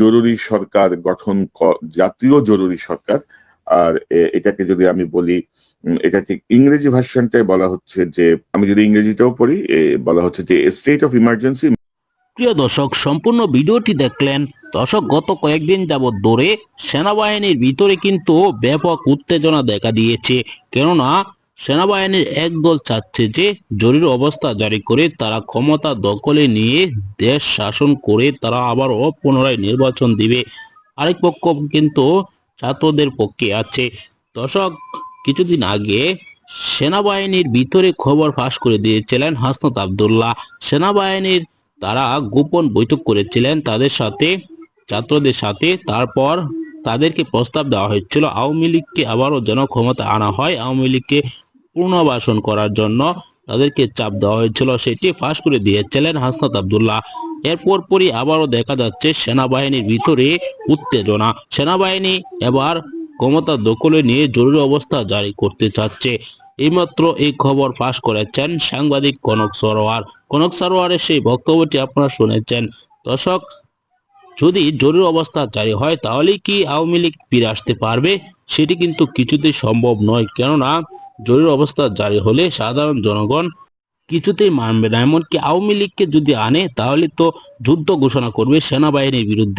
জরুরি সরকার গঠন জাতীয় জরুরি সরকার। আর এটাকে যদি আমি বলি এটা ঠিক ইংরেজি ভার্সনটাই বলা হচ্ছে যে, আমি যদি ইংরেজিটাও পড়ি বলা হচ্ছে যে স্টেট অফ ইমার্জেন্সি প্রিয় দর্শক, সম্পূর্ণ ভিডিওটি দেখলেন। দর্শক, গত কয়েকদিন যাবৎ ধরে সেনাবাহিনীর ভিতরে কিন্তু ব্যাপক উত্তেজনা দেখা দিয়েছে। কেননা সেনাবাহিনীর একদল চাচ্ছে যে জরুরি অবস্থা জারি করে তারা ক্ষমতা দখলে নিয়ে দেশ শাসন করে তারা আবার পুনরায় নির্বাচন দিবে। আরেক পক্ষ কিন্তু ছাত্রদের পক্ষে আছে। দর্শক, কিছুদিন আগে সেনাবাহিনীর ভিতরে খবর ফাঁস করে দিয়েছিলেন হাসনাত আবদুল্লাহ। সেনাবাহিনীর তারা গোপন বৈঠক করেছিলেন তাদের সাথে, ছাত্রদের সাথে। তারপর তাদেরকে প্রস্তাব দেওয়া হয়েছিল, আওয়ামী লীগকে আবারও যেন ক্ষমতা আনা হয়। আওয়ামী লীগকে পুনর্বাসন করার জন্য তাদেরকে চাপ দেওয়া হয়েছিল। সেটি ফাঁস করে দিয়েছিলেন হাসনাত আবদুল্লাহ। এরপর পরই আবারও দেখা যাচ্ছে সেনাবাহিনীর ভিতরে উত্তেজনা। সেনাবাহিনী এবার ক্ষমতা দখলে নিয়ে জরুরি অবস্থা জারি করতে চাচ্ছে। এইমাত্র এই খবর ফাঁস করেছেন সাংবাদিক কনক সরোয়ার। কনক সরোয়ারের সেই বক্তব্যটি আপনারা শুনেছেন। দর্শক, যদি জরুরি অবস্থা জারি হয় তাহলে কি আওয়ামী লীগ ফিরে আসতে পারবে? সেটি কিন্তু কিছুতেই সম্ভব নয়। কেননা, জরুরি অবস্থা জারি হলে সাধারণ জনগণ কিছুতেই মানবে না। এমনকি আওয়ামী লীগকে যদি আনে, তাহলে তো যুদ্ধ ঘোষণা করবে সেনাবাহিনীর বিরুদ্ধে।